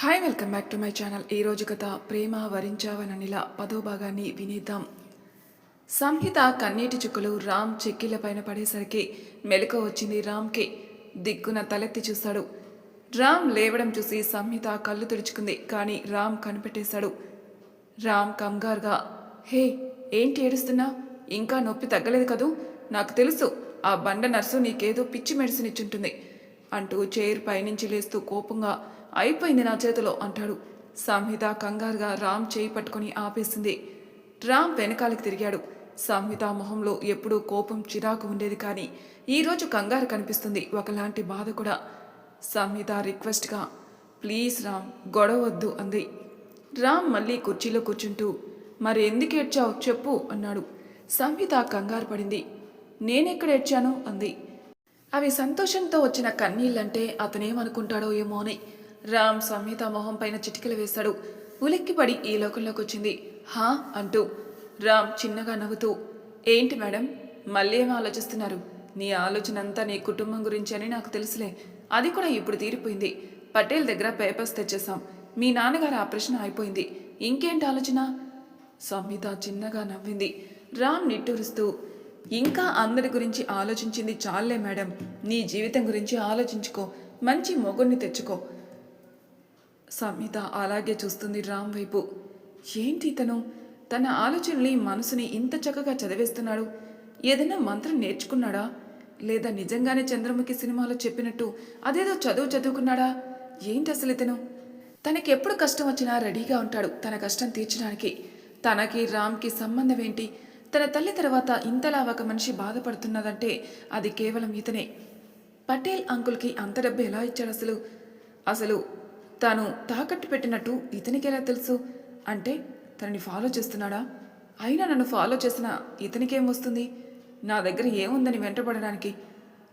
Hi welcome back to my channel ఈ రోజు కథ ప్రేమ వరించావననిలా పదో భాగాన్ని వినేద్దాం. సంహిత కన్నీటి చుక్కలు రామ్ చెక్కిల పైన పడేసరికి మెలకు వచ్చింది రామ్కి. దిక్కున తలెత్తి చూశాడు రామ్ లేవడం చూసి సంహిత కళ్ళు తుడుచుకుంది కానీ రామ్ కనిపెట్టేశాడు. రామ్ కంగారుగా హే ఏంటి ఏడుస్తున్నా? ఇంకా నొప్పి తగ్గలేదు కదూ? నాకు తెలుసు ఆ బండ నర్సు నీకేదో పిచ్చి మెడిసిన్ ఇచ్చుంటుంది అంటూ చైర్ పైనుంచి లేస్తూ కోపంగా అయిపోయింది నా చేతిలో అంటాడు. సంహిత కంగారుగా రామ్ చేయి పట్టుకొని ఆపేసింది. రామ్ వెనకాలకి తిరిగాడు. సంహిత మొహంలో ఎప్పుడూ కోపం చిరాకు ఉండేది కానీ ఈరోజు కంగారు కనిపిస్తుంది ఒకలాంటి బాధ కూడా. సంహిత రిక్వెస్ట్గా ప్లీజ్ రామ్ గొడవ వద్దు అంది. రామ్ మళ్ళీ కుర్చీలో కూర్చుంటూ మరి ఎందుకు ఏడ్చావు? చెప్పు అన్నాడు. సంహిత కంగారు పడింది. నేనెక్కడ ఏడ్చాను? అంది. అవి సంతోషంతో వచ్చిన కన్నీళ్ళంటే అతనేమనుకుంటాడో ఏమో అని రామ్ సంహిత మొహం పైన చిటికలు వేశాడు. ఉలిక్కిపడి ఈ లోకంలోకి వచ్చింది హా? అంటూ రామ్ చిన్నగా నవ్వుతూ ఏంటి మేడం? మళ్ళీ ఏం ఆలోచిస్తున్నారు? నీ ఆలోచన అంతా నీ కుటుంబం గురించి అని నాకు తెలుసులే. అది కూడా ఇప్పుడు తీరిపోయింది. పటేల్ దగ్గర పేపర్స్ తెచ్చేసాం మీ నాన్నగారి ఆపరేషన్ అయిపోయింది. ఇంకేంటి ఆలోచన? సంహిత చిన్నగా నవ్వింది. రామ్ నిట్టూరుస్తూ ఇంకా అందరి గురించి ఆలోచించింది చాలే మేడం. నీ జీవితం గురించి ఆలోచించుకో. మంచి మొగుడిని తెచ్చుకో. సంహిత అలాగే చూస్తుంది రామ్ వైపు. ఏంటి ఇతను? తన ఆలోచనని మనసుని ఇంత చక్కగా చదివేస్తున్నాడు. ఏదైనా మంత్రం నేర్చుకున్నాడా? లేదా నిజంగానే చంద్రముఖి సినిమాలో చెప్పినట్టు అదేదో చదువు చదువుకున్నాడా? ఏంటి అసలు ఇతను? తనకెప్పుడు కష్టం వచ్చినా రెడీగా ఉంటాడు తన కష్టం తీర్చడానికి. తనకి రామ్కి సంబంధం ఏంటి? తన తల్లి తర్వాత ఇంతలా ఒక మనిషి బాధపడుతున్నదంటే అది కేవలం ఇతనే. పటేల్ అంకుల్కి అంత డబ్బు ఎలా ఇచ్చాడు అసలు? అసలు తాను తాకట్టు పెట్టినట్టు ఇతనికి ఎలా తెలుసు? అంటే తనని ఫాలో చేస్తున్నాడా? అయినా నన్ను ఫాలో చేసిన ఇతనికేమొస్తుంది నా దగ్గర ఏముందని వెంటబడడానికి?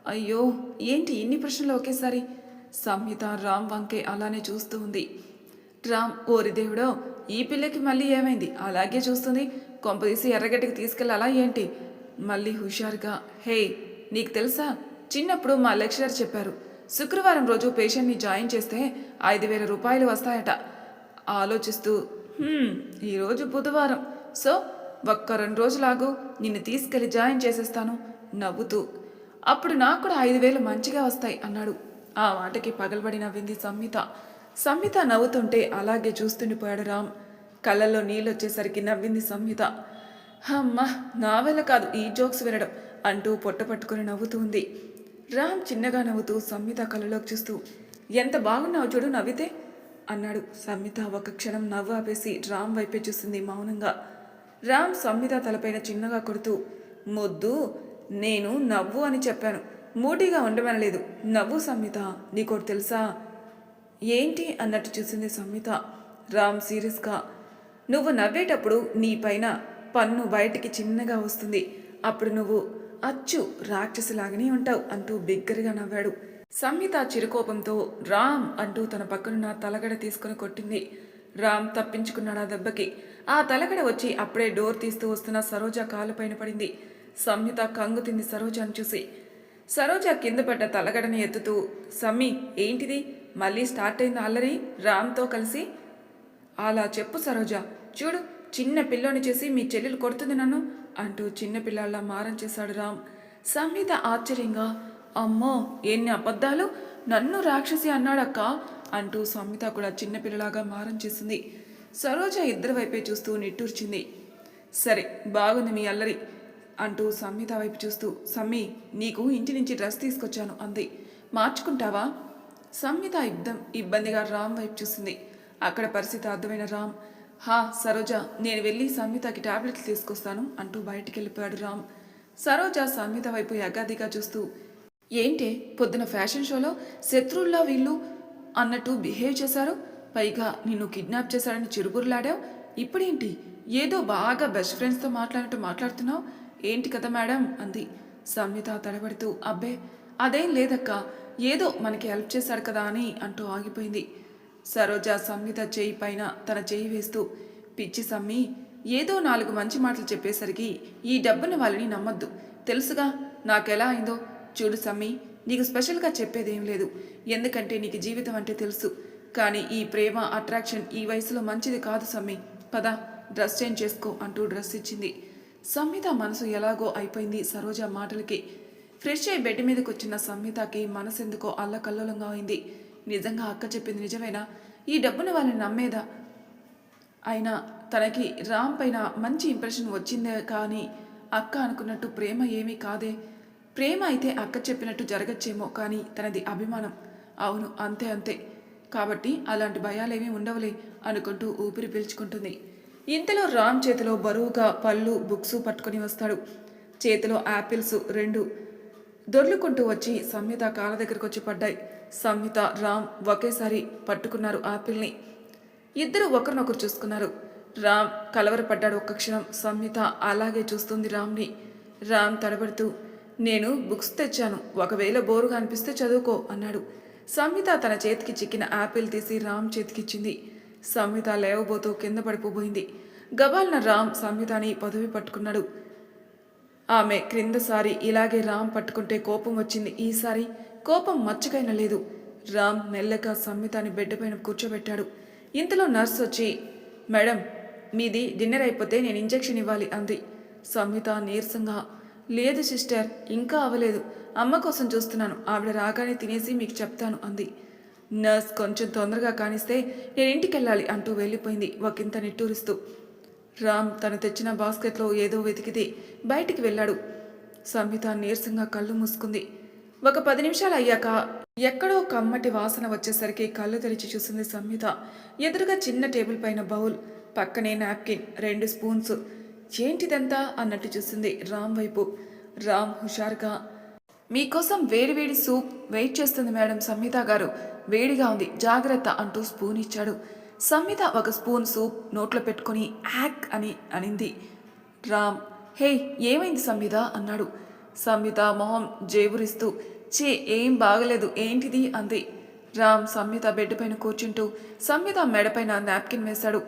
అయ్యో ఏంటి ఇన్ని ప్రశ్నలు ఒకేసారి? సంహిత రామ్ వంకే అలానే చూస్తూ ఉంది. రామ్ ఓరి దేవుడో ఈ పిల్లకి మళ్ళీ ఏమైంది? అలాగే చూస్తుంది. కొంపదీసి ఎర్రగడ్డకి తీసుకెళ్ళాలా ఏంటి? మళ్ళీ హుషారుగా హే నీకు తెలుసా? చిన్నప్పుడు మా లెక్చరర్ చెప్పారు శుక్రవారం రోజు పేషెంట్ని జాయిన్ చేస్తే ఐదు వేల రూపాయలు వస్తాయట. ఆలోచిస్తూ ఈరోజు బుధవారం. సో ఒక్క రెండు రోజులాగు నిన్ను తీసుకెళ్ళి జాయిన్ చేసేస్తాను నవ్వుతూ. అప్పుడు నాకు కూడా ఐదు వేలు మంచిగా వస్తాయి అన్నాడు. ఆ మాటకి పగలబడి నవ్వింది సంహిత సంహిత నవ్వుతుంటే అలాగే చూస్తుండిపోయాడు రామ్. కళ్ళల్లో నీళ్ళు వచ్చేసరికి నవ్వింది సంహిత అమ్మ నా వల్ల కాదు ఈ జోక్స్ వినడం అంటూ పొట్ట పట్టుకుని నవ్వుతూ ఉంది. రామ్ చిన్నగా నవ్వుతూ సంహిత కళ్ళలోకి చూస్తూ ఎంత బాగున్నావు చూడు నవ్వితే అన్నాడు. సంహిత ఒక క్షణం నవ్వు ఆపేసి రామ్ వైపే చూసింది మౌనంగా. రామ్ సంహిత తలపైన చిన్నగా కొడుతూ మొద్దు నేను నవ్వు అని చెప్పాను. మూటిగా ఉండమనలేదు. నవ్వు సంహిత నీకోటి తెలుసా? ఏంటి? అన్నట్టు చూసింది సంహిత రామ్ సీరియస్గా నువ్వు నవ్వేటప్పుడు నీ పైన పన్ను బయటికి చిన్నగా వస్తుంది. అప్పుడు నువ్వు అచ్చు రాక్షసులాగానే ఉంటావు అంటూ బిగ్గరగా నవ్వాడు. సంహిత చిరుకోపంతో రామ్ అంటూ తన పక్కనున్న తలగడ తీసుకుని కొట్టింది. రామ్ తప్పించుకున్నాడు ఆ దెబ్బకి. ఆ తలగడ వచ్చి అప్పుడే డోర్ తీస్తూ వస్తున్న సరోజ కాలుపైన పడింది. సంహిత కంగుతింది సరోజాను చూసి. సరోజ కింద పడ్డ తలగడని ఎత్తుతూ సమ్మి ఏంటిది? మళ్ళీ స్టార్ట్ అయింది అల్లరి? రామ్తో కలిసి? అలా చెప్పు సరోజ. చూడు చిన్న పిల్లోని చేసి మీ చెల్లెలు కొడుతుంది నన్ను అంటూ చిన్న మారం చేశాడు రామ్. సంహిత ఆశ్చర్యంగా అమ్మో ఎన్ని అబద్ధాలు? నన్ను రాక్షసి అన్నాడక్క అంటూ సంహిత కూడా చిన్నపిల్లలాగా మారం చేసింది. సరోజ ఇద్దరి వైపే చూస్తూ నిట్టూర్చింది. సరే బాగుంది మీ అల్లరి అంటూ సంహిత వైపు చూస్తూ సమ్మి నీకు ఇంటి నుంచి డ్రెస్ తీసుకొచ్చాను అంది. మార్చుకుంటావా? సంహిత ఇద్దం ఇబ్బందిగా రామ్ వైపు చూసింది. అక్కడ పరిస్థితి అర్థమైన రామ్. హా సరోజ నేను వెళ్ళి సంహితకి టాబ్లెట్లు తీసుకొస్తాను అంటూ బయటికి వెళ్ళిపోయాడు రామ్. సరోజ సంహిత వైపు యగాదిగా చూస్తూ ఏంటే పొద్దున ఫ్యాషన్ షోలో శత్రువుల్లా వీళ్ళు అన్నట్టు బిహేవ్ చేశారు? పైగా నిన్ను కిడ్నాప్ చేశాడని చిరుబురులాడావు? ఇప్పుడేంటి? ఏదో బాగా బెస్ట్ ఫ్రెండ్స్తో మాట్లాడినట్టు మాట్లాడుతున్నావు? ఏంటి కదా మేడం అంది. సంహిత తడబడుతూ అబ్బే అదేం లేదక్క ఏదో మనకి హెల్ప్ చేశాడు కదా అని అంటూ ఆగిపోయింది. సరోజ సంహిత చేయి పైన తన చేయి వేస్తూ పిచ్చి సమ్మి ఏదో నాలుగు మంచి మాటలు చెప్పేసరికి ఈ డబ్బుని వాళ్ళని నమ్మొద్దు. తెలుసుగా నాకెలా అయిందో? చూడు సమ్మి నీకు స్పెషల్గా చెప్పేదేం లేదు. ఎందుకంటే నీకు జీవితం అంటే తెలుసు. కానీ ఈ ప్రేమ అట్రాక్షన్ ఈ వయసులో మంచిది కాదు సమ్మి. పద డ్రెస్ చేంజ్ చేసుకో అంటూ డ్రెస్ ఇచ్చింది. సంహిత మనసు ఎలాగో అయిపోయింది సరోజ మాటలకి. ఫ్రెష్ అయి బెడ్ మీదకి వచ్చిన సంహితకి మనసు ఎందుకో అల్లకల్లోలంగా అయింది. నిజంగా అక్క చెప్పింది నిజమేనా? ఈ డబ్బును వాళ్ళని నమ్మేదా? అయినా తనకి రామ్ పైన మంచి ఇంప్రెషన్ వచ్చిందే కానీ అక్క అనుకున్నట్టు ప్రేమ ఏమీ కాదే. ప్రేమ అయితే అక్క చెప్పినట్టు జరగచ్చేమో కానీ తనది అభిమానం. అవును అంతే అంతే. కాబట్టి అలాంటి భయాలేమీ ఉండవులే అనుకుంటూ ఊపిరి పీల్చుకుంటుంది. ఇంతలో రామ్ చేతిలో బరువుగా పళ్ళు బుక్స్ పట్టుకొని వస్తాడు. చేతిలో యాపిల్స్ రెండు దొర్లుకుంటూ వచ్చి సంహిత కాళ్ళ దగ్గరకు వచ్చి పడ్డాయి. సంహిత రామ్ ఒకేసారి పట్టుకున్నారు ఆపిల్ని. ఇద్దరు ఒకరినొకరు చూసుకున్నారు. రామ్ కలవరపడ్డాడు ఒక్క క్షణం. సంహిత అలాగే చూస్తుంది రామ్ని. రామ్ తడబడుతూ నేను బుక్స్ తెచ్చాను. ఒకవేళ బోరుగా అనిపిస్తే చదువుకో అన్నాడు. సంహిత తన చేతికి చిక్కిన యాపిల్ తీసి రామ్ చేతికిచ్చింది. సంహిత లేవబోతూ కింద పడిపోబోయింది. గబాల్న రామ్ సంహితని పదవి పట్టుకున్నాడు. ఆమె క్రిందసారి ఇలాగే రామ్ పట్టుకుంటే కోపం వచ్చింది. ఈసారి కోపం మచ్చకైనా లేదు. రామ్ మెల్లగా సంహితాని బెడ్ పైన కూర్చోబెట్టాడు. ఇంతలో నర్స్ వచ్చి మేడం మీది డిన్నర్ అయిపోతే నేను ఇంజెక్షన్ ఇవ్వాలి అంది. సంహిత నీరసంగా లేదు సిస్టర్ ఇంకా అవ్వలేదు. అమ్మ కోసం చూస్తున్నాను. ఆవిడ రాగానే తినేసి మీకు చెప్తాను అంది. నర్స్ కొంచెం తొందరగా కానిస్తే నేను ఇంటికి వెళ్ళాలి అంటూ వెళ్ళిపోయింది ఒకంత నిట్టూరిస్తూ. రామ్ తను తెచ్చిన బాస్కెట్లో ఏదో వెతికితే బయటికి వెళ్ళాడు. సంహిత నీరసంగా కళ్ళు మూసుకుంది. ఒక పది నిమిషాలు అయ్యాక ఎక్కడో కమ్మటి వాసన వచ్చేసరికి కళ్ళు తెరిచి చూసింది సంహిత ఎదురుగా చిన్న టేబుల్ పైన బౌల్ పక్కనే నాప్కిన్ రెండు స్పూన్స్. ఏంటిదంతా? అన్నట్టు చూసింది రామ్ వైపు. రామ్ హుషారుగా మీకోసం వేడివేడి సూప్ వెయిట్ చేస్తుంది మేడం సంహిత గారు. వేడిగా ఉంది జాగ్రత్త అంటూ స్పూన్ ఇచ్చాడు. సంహిత ఒక స్పూన్ సూప్ నోట్లో పెట్టుకుని యాక్ అని అనింది. రామ్ హే ఏమైంది సంహిత అన్నాడు. సంహిత మొహం జేబురిస్తూ చే ఏం బాగలేదు ఏంటిది? అంది. రామ్ సంహిత బెడ్ పైన కూర్చుంటూ సంహిత మెడపైన నాప్కిన్ వేశాడు.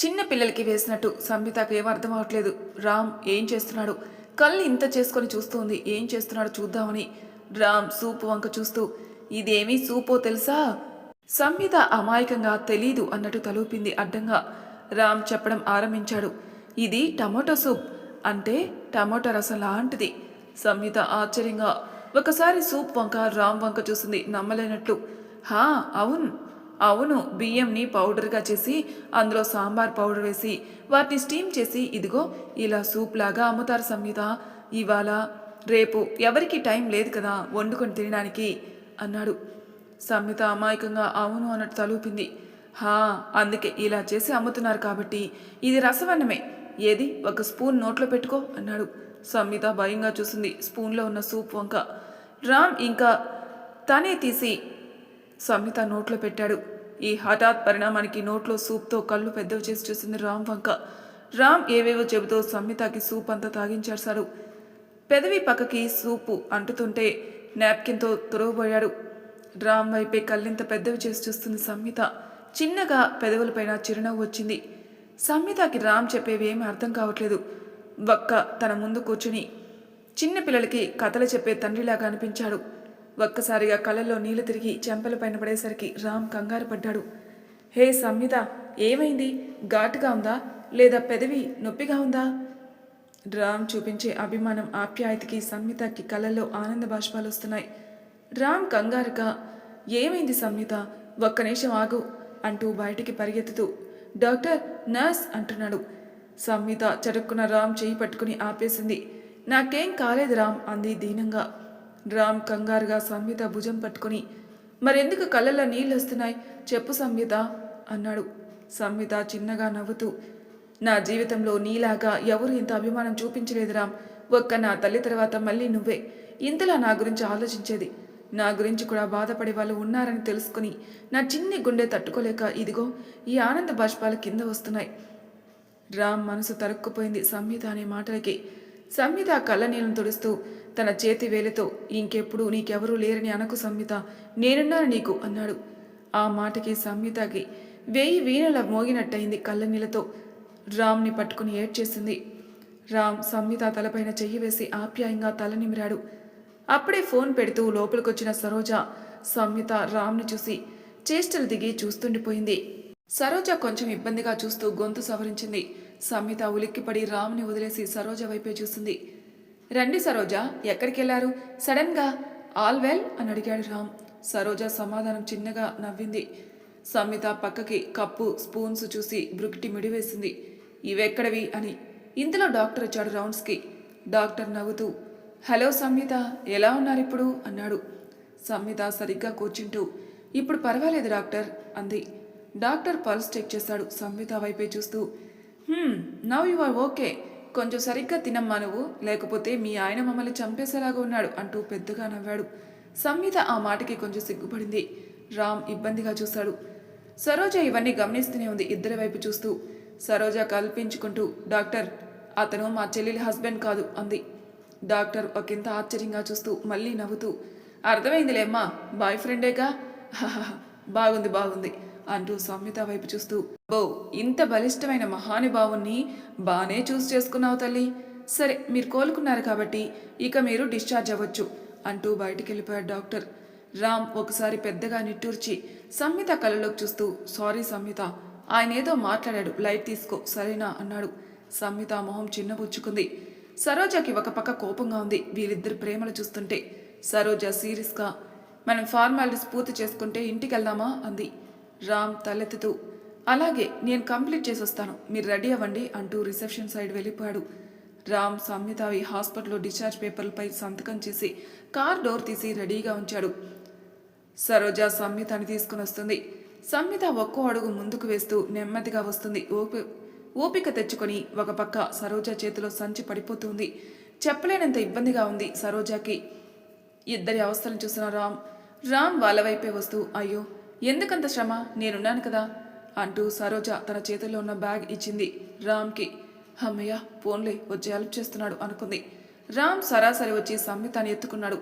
చిన్న పిల్లలకి వేసినట్టు సంహితకు ఏం అర్థం అవట్లేదు. రామ్ ఏం చేస్తున్నాడు? కళ్ళు ఇంత చేసుకొని చూస్తుంది. ఏం చేస్తున్నాడు చూద్దామని రామ్ సూపు వంక చూస్తూ ఇదేమీ సూపో తెలుసా? సంహిత అమాయకంగా తెలీదు అన్నట్టు తలూపింది అడ్డంగా. రామ్ చెప్పడం ఆరంభించాడు. ఇది టమాటో సూప్. అంటే టమాటా రసం లాంటిది. సంహిత ఆశ్చర్యంగా ఒకసారి సూప్ వంక రామ్ వంక చూసింది నమ్మలేనట్లు. హా అవును. అవును బియ్యంని పౌడర్గా చేసి అందులో సాంబార్ పౌడర్ వేసి వాటిని స్టీమ్ చేసి ఇదిగో ఇలా సూప్ లాగా అమ్ముతారు సంహిత. ఇవాళ రేపు ఎవరికి టైం లేదు కదా వండుకొని తినడానికి అన్నాడు. సంహిత అమాయకంగా అవును అన్నట్టు తలూపింది. హా అందుకే ఇలా చేసి అమ్ముతున్నారు కాబట్టి ఇది రసవన్నమే. ఏది? ఒక స్పూన్ నోట్లో పెట్టుకో అన్నాడు. సంహిత భయంగా చూసింది స్పూన్లో ఉన్న సూప్ వంక. రామ్ ఇంకా తనే తీసి సంహిత నోట్లో పెట్టాడు. ఈ హఠాత్ పరిణామానికి నోట్లో సూప్తో కళ్ళు పెద్దవి చేసి చూసింది రామ్ వంక. రామ్ ఏవేవో చెబుతూ సంహితకి సూప్ అంతా తాగించేశాడు. పెదవి పక్కకి సూపు అంటుతుంటే నాప్కిన్తో తురవబోయాడు. రామ్ వైపే కళ్ళింత పెద్దవి చేసి చూస్తుంది సంహిత చిన్నగా పెదవులపైన చిరునవ్వు వచ్చింది. సంహితకి రామ్ చెప్పేవి ఏమీ అర్థం కావట్లేదు. ఒక్క తన ముందు కూర్చుని చిన్నపిల్లలకి కథలు చెప్పే తండ్రిలాగా అనిపించాడు. ఒక్కసారిగా కళ్ళల్లో నీళ్ళు తిరిగి చెంపల పైన పడేసరికి రామ్ కంగారు పడ్డాడు. హే సంహిత ఏమైంది? ఘాటుగా ఉందా? లేదా పెదవి నొప్పిగా ఉందా? రామ్ చూపించే అభిమానం ఆప్యాయతకి సంహితకి కళ్ళల్లో ఆనంద బాష్పాలు వస్తున్నాయి. రామ్ కంగారుగా ఏమైంది సంహిత? ఒక్క నిమిషం ఆగు అంటూ బయటికి పరిగెత్తుతూ డాక్టర్ నర్స్ అంటున్నాడు. సంహిత చటుక్కున రామ్ చేయి పట్టుకుని ఆపేసింది. నాకేం కాలేదు రామ్ అంది దీనంగా. రామ్ కంగారుగా సంహిత భుజం పట్టుకుని మరెందుకు కళ్ళల్లో నీళ్ళు వస్తున్నాయి? చెప్పు సంహిత అన్నాడు. సంహిత చిన్నగా నవ్వుతూ నా జీవితంలో నీలాగా ఎవరు ఇంత అభిమానం చూపించలేదు రామ్. ఒక్క నా తల్లి తర్వాత మళ్ళీ నువ్వే. ఇంతలా నా గురించి ఆలోచించేది? నా గురించి కూడా బాధపడే వాళ్ళు ఉన్నారని తెలుసుకుని నా చిన్ని గుండె తట్టుకోలేక ఇదిగో ఈ ఆనంద బాష్పాలు కింద వస్తున్నాయి. రామ్ మనసు తరుక్కుపోయింది సంహిత అనే మాటలకి. సంహిత కళ్ళనీళ్ళను తుడుస్తూ తన చేతి వేలితో ఇంకెప్పుడు నీకెవరూ లేరని అనకు సంహిత నేనున్నాను నీకు అన్నాడు. ఆ మాటకి సంహితకి వేయి వీణల మోగినట్టయింది కళ్ళనీళ్ళతో రామ్ని పట్టుకుని ఏడ్చేసింది. రామ్ సంహిత తలపైన చెయ్యి వేసి ఆప్యాయంగా తల నిమిరాడు. అప్పుడే ఫోన్ పెడుతూ లోపలికొచ్చిన సరోజ సంహిత రామ్ని చూసి చేష్టలు దిగి చూస్తుండిపోయింది. సరోజ కొంచెం ఇబ్బందిగా చూస్తూ గొంతు సవరించింది. సంహిత ఉలిక్కిపడి రామ్ని వదిలేసి సరోజ వైపే చూస్తుంది రండి సరోజ ఎక్కడికెళ్ళారు? సడన్గా? All well? అని అడిగాడు రామ్. సరోజ సమాధానం చిన్నగా నవ్వింది. సంహిత పక్కకి కప్పు స్పూన్స్ చూసి బ్రుకిటి మిడివేసింది. ఇవెక్కడవి? అని. ఇంతలో డాక్టర్ వచ్చాడు రౌండ్స్కి. డాక్టర్ నవ్వుతూ హలో సంహిత ఎలా ఉన్నారు ఇప్పుడు? అన్నాడు. సంహిత సరిగ్గా కూర్చుంటూ ఇప్పుడు పర్వాలేదు డాక్టర్ అంది. డాక్టర్ పల్స్ చెక్ చేశాడు సంహిత వైపే చూస్తూ. Now you are okay. కొంచెం సరిగ్గా తినమ్మా నువ్వు లేకపోతే మీ ఆయన మమ్మల్ని చంపేసేలాగా ఉన్నాడు అంటూ పెద్దగా నవ్వాడు. సంహిత ఆ మాటకి కొంచెం సిగ్గుపడింది. రామ్ ఇబ్బందిగా చూశాడు. సరోజ ఇవన్నీ గమనిస్తూనే ఉంది ఇద్దరి వైపు చూస్తూ. సరోజ కల్పించుకుంటూ డాక్టర్ అతను మా చెల్లెలి హస్బెండ్ కాదు అంది. డాక్టర్ ఒకంత ఆశ్చర్యంగా చూస్తూ మళ్ళీ నవ్వుతూ అర్థమైందిలేమ్మా బాయ్ ఫ్రెండేగా? బాగుంది బాగుంది అంటూ సౌమ్యత వైపు చూస్తూ బో ఇంత బలిష్టమైన మహానుభావుణ్ణి బానే చూస్ చేసుకున్నావు తల్లి. సరే మీరు కోలుకున్నారు కాబట్టి ఇక మీరు డిశ్చార్జ్ అవ్వచ్చు అంటూ బయటికి వెళ్ళిపోయాడు డాక్టర్. రామ్ ఒకసారి పెద్దగా నిట్టూర్చి సంహిత కళ్ళలోకి చూస్తూ సారీ సంహిత ఆయన ఏదో మాట్లాడాడు లైట్ తీసుకో సరేనా? అన్నాడు. సంహిత మొహం చిన్నబుచ్చుకుంది. సరోజాకి ఒక పక్క కోపంగా ఉంది. వీరిద్దరు ప్రేమలు చూస్తుంటే సరోజ సీరియస్గా మనం ఫార్మాలిటీస్ పూర్తి చేసుకుంటే ఇంటికి వెళ్దామా అంది. రామ్ తలెత్తుతూ అలాగే నేను కంప్లీట్ చేసి వస్తాను మీరు రెడీ అవ్వండి అంటూ రిసెప్షన్ సైడ్ వెళ్ళిపోయాడు. రామ్ సంహితావి హాస్పిటల్లో డిశ్చార్జ్ పేపర్లపై సంతకం చేసి కార్ డోర్ తీసి రెడీగా ఉంచాడు. సరోజ సంహితని తీసుకుని వస్తుంది. సంహిత ఒక్కో అడుగు ముందుకు వేస్తూ నెమ్మదిగా వస్తుంది. ఓపి ఓపిక తెచ్చుకొని ఒక పక్క సరోజ చేతిలో సంచి పడిపోతుంది. చెప్పలేనంత ఇబ్బందిగా ఉంది సరోజాకి. ఇద్దరి అవస్థలను చూసిన రామ్ రామ్ వాళ్ళ వైపే వస్తూ అయ్యో ఎందుకంత శ్రమ? నేనున్నాను కదా? అంటూ సరోజ తన చేతిలో ఉన్న బ్యాగ్ ఇచ్చింది రామ్కి. అమ్మయ్య ఫోన్లే వచ్చి హెల్ప్ చేస్తున్నాడు అనుకుంది. రామ్ సరాసరి వచ్చి సంహితని ఎత్తుకున్నాడు.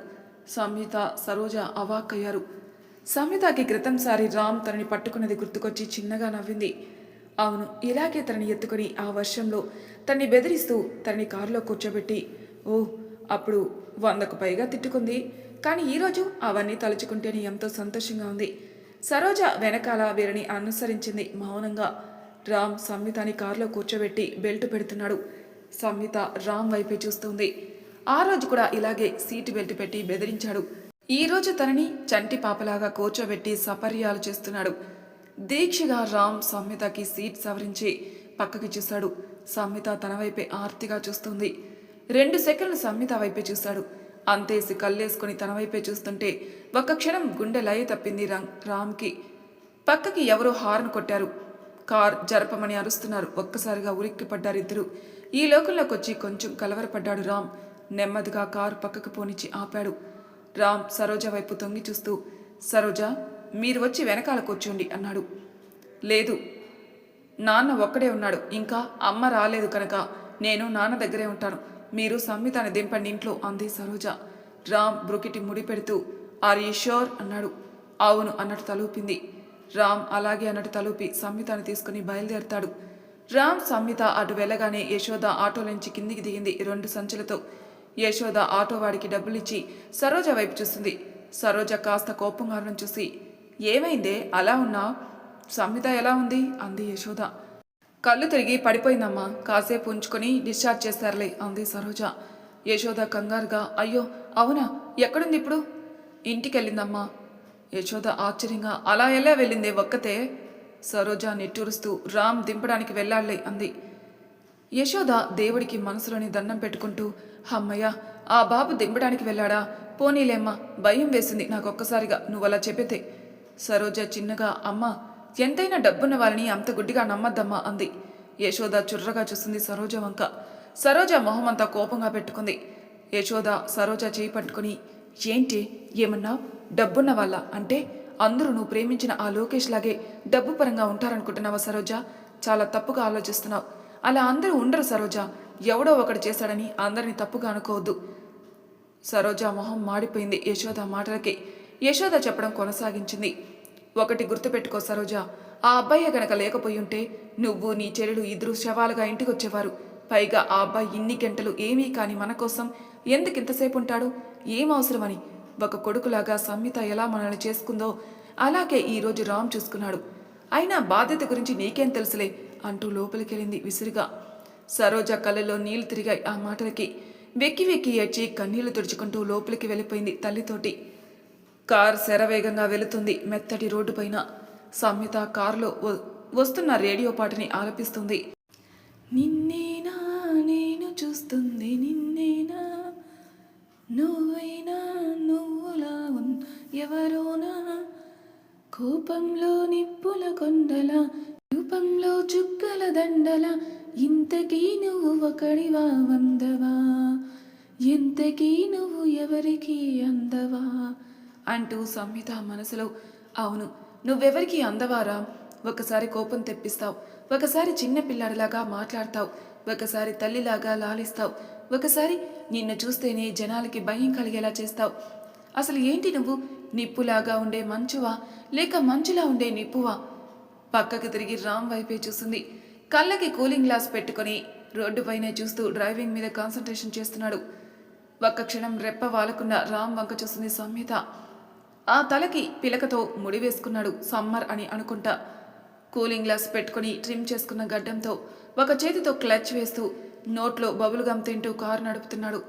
సంహిత సరోజ అవాక్కయ్యారు. సంహితకి క్రితంసారి రామ్ తనని పట్టుకున్నది గుర్తుకొచ్చి చిన్నగా నవ్వింది. అవును ఇలాగే తనని ఎత్తుకొని ఆ వర్షంలో తన్ని బెదిరిస్తూ తనని కారులో కూర్చోబెట్టి ఓ అప్పుడు వందకు పైగా తిట్టుకుంది. కానీ ఈరోజు అవన్నీ తలుచుకుంటేనే ఎంతో సంతోషంగా ఉంది. సరోజ వెనకాల వీరిని అనుసరించింది మౌనంగా. రామ్ సంహితని కారులో కూర్చోబెట్టి బెల్ట్ పెడుతున్నాడు. సంహిత రామ్ వైపే చూస్తుంది. ఆ రోజు కూడా ఇలాగే సీటు బెల్ట్ పెట్టి బెదిరించాడు. ఈరోజు తనని చంటి పాపలాగా కూర్చోబెట్టి సపర్యాలు చేస్తున్నాడు. దీక్షగా రామ్ సంహితకి సీట్ సవరించి పక్కకి చూశాడు. సంహిత తన వైపే ఆర్తిగా చూస్తుంది. రెండు సెకండ్లు సంహిత వైపే చూశాడు. అంతేసి కళ్ళేసుకుని తన వైపే చూస్తుంటే ఒక్క క్షణం గుండె లయ తప్పింది రామ్ రామ్కి. పక్కకి ఎవరో హార్న్ కొట్టారు. కార్ జరపమని అరుస్తున్నారు. ఒక్కసారిగా ఉలిక్కి పడ్డారు ఇద్దరు. ఈ లోకంలోకి వచ్చి కొంచెం కలవరపడ్డాడు రామ్. నెమ్మదిగా కారు పక్కకు పోనిచ్చి ఆపాడు. రామ్ సరోజ వైపు తొంగి చూస్తూ సరోజ మీరు వచ్చి వెనకాల కూర్చోండి అన్నాడు. లేదు నాన్న ఒక్కడే ఉన్నాడు. ఇంకా అమ్మ రాలేదు కనుక నేను నాన్న దగ్గరే ఉంటాను. మీరు సంహితాన్ని దింపండి ఇంట్లో అంది సరోజ. రామ్ బ్రుకిటి ముడి పెడుతూ ఆర్ యూ షోర్ అన్నాడు. అవును అన్నట్టు తలూపింది. రామ్ అలాగే అన్నట్టు తలూపి సంహితను తీసుకుని బయలుదేరతాడు. రామ్ సంహిత అటు వెళ్ళగానే యశోద ఆటో నుంచి కిందికి దిగింది రెండు సంచులతో. యశోద ఆటో వాడికి డబ్బులిచ్చి సరోజ వైపు చూస్తుంది. సరోజ కాస్త కోపంగా చూసి ఏమైందే? అలా ఉన్నా? సంహిత ఎలా ఉంది? అంది యశోద. కళ్ళు తిరిగి పడిపోయిందమ్మా. కాసేపు ఉంచుకొని డిశ్చార్జ్ చేస్తారులే అంది సరోజ. యశోద కంగారుగా అయ్యో అవునా? ఎక్కడుంది ఇప్పుడు? ఇంటికెళ్ళిందమ్మా. యశోద ఆశ్చర్యంగా అలా ఎలా వెళ్ళిందే ఒక్కతే? సరోజ నిట్టూరుస్తూ రామ్ దింపడానికి వెళ్ళాలే అంది. యశోద దేవుడికి మనసులోని దండం పెట్టుకుంటూ అమ్మయ్య ఆ బాబు దింపడానికి వెళ్ళాడా? పోనీలేమ్మా భయం వేసింది నాకొక్కసారిగా నువ్వలా చెప్పితే. సరోజ చిన్నగా అమ్మా ఎంతైనా డబ్బున్న వాళ్ళని అంత గుడ్డిగా నమ్మద్దమ్మా అంది. యశోద చుర్రగా చూస్తుంది సరోజ వంక. సరోజ మొహం అంతా కోపంగా పెట్టుకుంది. యశోద సరోజ చేయి పట్టుకుని ఏంటి? ఏమన్నా డబ్బున్న వాళ్ళ? అంటే అందరూ నువ్వు ప్రేమించిన ఆ లోకేష్ లాగే డబ్బు పరంగా ఉంటారనుకుంటున్నావా సరోజ? చాలా తప్పుగా ఆలోచిస్తున్నావు. అలా అందరూ ఉండరు సరోజ. ఎవడో ఒకడు చేశాడని అందరినీ తప్పుగా అనుకోవద్దు. సరోజ మొహం మాడిపోయింది. యశోద మాటలకి యశోద చెప్పడం కొనసాగించింది. ఒకటి గుర్తుపెట్టుకో సరోజ ఆ అబ్బాయి గనక లేకపోయుంటే నువ్వు నీ చెల్లెలు ఇద్దరు శవాలుగా ఇంటికి వచ్చేవారు పైగా ఆ అబ్బాయి ఇన్ని గంటలు ఏమీ కాని మన కోసం ఎందుకింతసేపు ఉంటాడు ఏం అవసరమని? ఒక కొడుకులాగా సంహిత ఎలా మనల్ని చేసుకుందో అలాగే ఈరోజు రామ్ చూసుకున్నాడు. అయినా బాధ్యత గురించి నీకేం తెలుసులే? అంటూ లోపలికెళ్ళింది విసిరిగా. సరోజ కళ్ళలో నీళ్ళు తిరిగాయి ఆ మాటలకి. వెక్కి వెక్కి ఏడ్చి కన్నీళ్ళు తుడుచుకుంటూ లోపలికి వెళ్ళిపోయింది తల్లితోటి. కార్ శరవేగంగా వెళుతుంది. మెత్తటి రోడ్డుపైన సంహిత కారులో వ- వస్తున్న రేడియో పాటని ఆలపిస్తుంది. నిన్నేనా నేను చూస్తుంది నిన్నేనా నువ్వైనా నువ్వులా ఉన్ ఎవరోనా కోపంలో నిప్పుల కొండల రూపంలో చుక్కల దండల ఇంతకీ నువ్వు ఒకడివా వందవా ఎంతకీ నువ్వు ఎవరికి అందవా? అంటూ సంహిత మనసులో అవును నువ్వెవరికి అందవారా? ఒకసారి కోపం తెప్పిస్తావు. ఒకసారి చిన్న పిల్లాడిలాగా మాట్లాడతావు. ఒకసారి తల్లిలాగా లాలిస్తావు. ఒకసారి నిన్ను చూస్తేనే జనాలకి భయం కలిగేలా చేస్తావు. అసలు ఏంటి నువ్వు? నిప్పులాగా ఉండే మంచువా? లేక మంచులా ఉండే నిప్పువా? పక్కకు తిరిగి రామ్ వైపే చూస్తుంది కళ్ళకి కూలింగ్ గ్లాస్ పెట్టుకొని రోడ్డుపైనే చూస్తూ డ్రైవింగ్ మీద కాన్సన్ట్రేషన్ చేస్తున్నాడు. ఒక్క క్షణం రెప్ప వాలకున్న రామ్ వంక చూస్తుంది సంహిత ఆ తలకి పిలకతో ముడి వేసుకున్నాడు సమ్మర్ అని అనుకుంటా. కూలింగ్ గ్లాస్ పెట్టుకుని ట్రిమ్ చేసుకున్న గడ్డంతో ఒక చేతితో క్లచ్ వేస్తూ నోట్లో బబుల్ తింటూ కారు నడుపుతున్నాడు.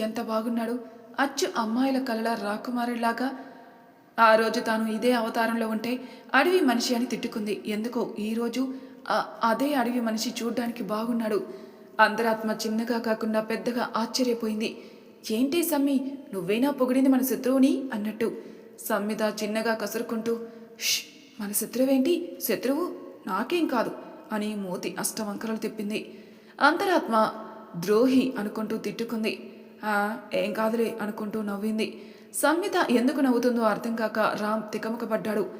ఎంత బాగున్నాడు? అచ్చు అమ్మాయిల కలల రాకుమారిలాగా. ఆ రోజు తాను ఇదే అవతారంలో ఉంటే అడవి మనిషి అని తిట్టుకుంది. ఎందుకో ఈరోజు అదే అడవి మనిషి చూడ్డానికి బాగున్నాడు. అంతరాత్మ చిన్నగా కాకుండా పెద్దగా ఆశ్చర్యపోయింది. ఏంటి సమ్మి? నువ్వేనా పొగిడింది మన శత్రువుని? అన్నట్టు. సమ్మిద చిన్నగా కసురుకుంటూ ష్ మన శత్రువేంటి? శత్రువు నాకేం కాదు అని మూతి అష్టవంకరలు తిప్పింది. అంతరాత్మ ద్రోహి అనుకుంటూ తిట్టుకుంది. "ఆ, ఏం కాదులే అనుకుంటూ నవ్వింది. సంహిత ఎందుకు నవ్వుతుందో అర్థం కాక రామ్ తికమకపడ్డాడు.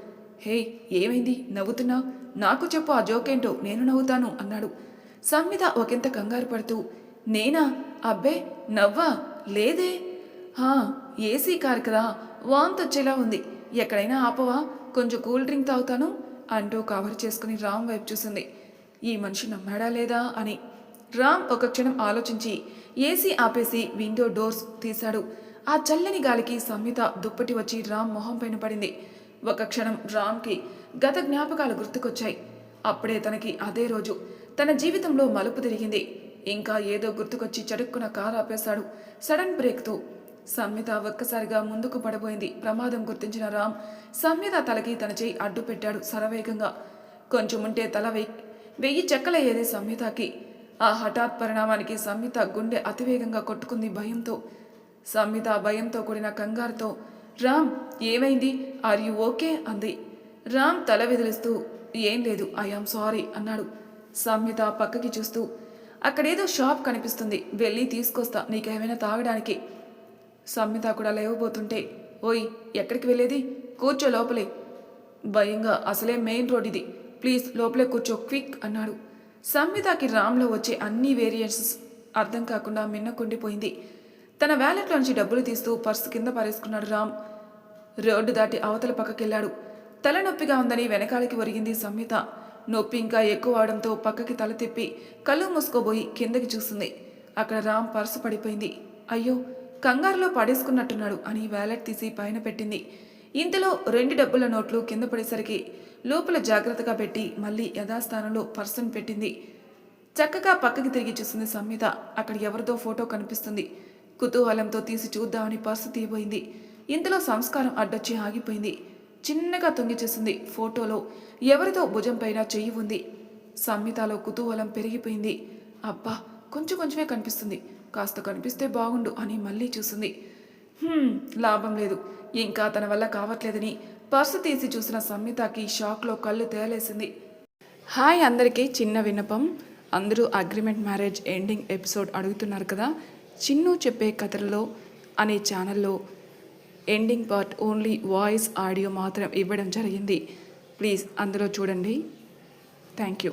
హే ఏమైంది? నవ్వుతున్నా? నాకు చెప్పు ఆ జోకేంటో నేను నవ్వుతాను అన్నాడు. సంహిత ఒకంత కంగారు పడుతూ నేనా? అబ్బే నవ్వా? లేదే? హా ఏసీ కారు కదా? వాంతొచ్చేలా ఉంది. ఎక్కడైనా ఆపవా? కొంచెం కూల్ డ్రింక్ తాగుతాను అంటూ కవర్ చేసుకుని రామ్ వైపు చూసింది. ఈ మనిషి నమ్మాడా లేదా అని. రామ్ ఒక క్షణం ఆలోచించి ఏసీ ఆపేసి విండో డోర్స్ తీశాడు. ఆ చల్లని గాలికి సంహిత దుప్పటి వచ్చి రామ్ మొహం పైన పడింది. ఒక క్షణం రామ్కి గత జ్ఞాపకాలు గుర్తుకొచ్చాయి. అప్పుడే తనకి అదే రోజు తన జీవితంలో మలుపు తిరిగింది. ఇంకా ఏదో గుర్తుకొచ్చి చడుక్కున కారు ఆపేశాడు. సడన్ బ్రేక్తో సంహిత ఒక్కసారిగా ముందుకు పడబోయింది. ప్రమాదం గుర్తించిన రామ్ సంహిత తలకి తన చేయి అడ్డు పెట్టాడు శరవేగంగా. కొంచెం ఉంటే తల వెయ్యి వెయ్యి చెక్కలయ్యేది సంహితకి. ఆ హఠాత్ పరిణామానికి సంహిత గుండె అతివేగంగా కొట్టుకుంది భయంతో. సంహిత భయంతో కూడిన కంగారుతో రామ్ ఏమైంది? Are you okay? అంది. రామ్ తల విదిలిస్తూ ఏం లేదు ఐఆమ్ సారీ అన్నాడు. సంహిత పక్కకి చూస్తూ అక్కడేదో షాప్ కనిపిస్తుంది. వెళ్ళి తీసుకొస్తా. నీకేమైనా తాగడానికి. సంహిత కూడా లేవబోతుంటే ఓయ్ ఎక్కడికి వెళ్ళేది? కూర్చో లోపలే. భయంగా అసలే మెయిన్ రోడ్ ఇది ప్లీజ్ లోపలే కూర్చో క్విక్ అన్నాడు. సంహితకి రామ్లో వచ్చే అన్ని వేరియంట్స్ అర్థం కాకుండా మిన్నకుండిపోయింది తన వ్యాలెట్లోంచి డబ్బులు తీస్తూ పర్సు కింద పారేసుకున్నాడు రామ్. రోడ్డు దాటి అవతల పక్కకెళ్ళాడు. తలనొప్పిగా ఉందని వెనకాలకి ఒరిగింది సంహిత. నొప్పి ఇంకా ఎక్కువ అవడంతో పక్కకి తల తిప్పి కళ్ళు మూసుకోబోయి కిందకి చూస్తుంది అక్కడ రామ్ పర్సు పడిపోయింది. అయ్యో కంగారులో పడేసుకున్నట్టున్నాడు అని వ్యాలెట్ తీసి పైన పెట్టింది. ఇంతలో రెండు డబ్బుల నోట్లు కింద పడేసరికి లోపల జాగ్రత్తగా పెట్టి మళ్ళీ యథాస్థానంలో పర్సన్ పెట్టింది. చక్కగా పక్కకి తిరిగి చూసింది సంహిత అక్కడ ఎవరిదో ఫోటో కనిపిస్తుంది. కుతూహలంతో తీసి చూద్దామని పర్సు తీయబోయింది. ఇంతలో సంస్కారం అడ్డొచ్చి ఆగిపోయింది. చిన్నగా తొంగి చూసింది ఫోటోలో ఎవరితో భుజం పైన చెయ్యి ఉంది. సంహితలో కుతూహలం పెరిగిపోయింది. అబ్బా కొంచెం కొంచెమే కనిపిస్తుంది. కాస్త కనిపిస్తే బాగుండు అని మళ్ళీ చూసింది. లాభం లేదు. ఇంకా తన వల్ల కావట్లేదని పర్సు తీసి చూసిన సంహితకి షాక్లో కళ్ళు తేలేసింది. హాయ్ అందరికీ చిన్న విన్నపం. అందరూ అగ్రిమెంట్ మ్యారేజ్ ఎండింగ్ ఎపిసోడ్ అడుగుతున్నారు కదా? చిన్ను చెప్పే కథలలో అనే ఛానల్లో ending part only voice audio మాత్రం ఇవ్వడం జరిగింది. ప్లీజ్ అందులో చూడండి. Thank you.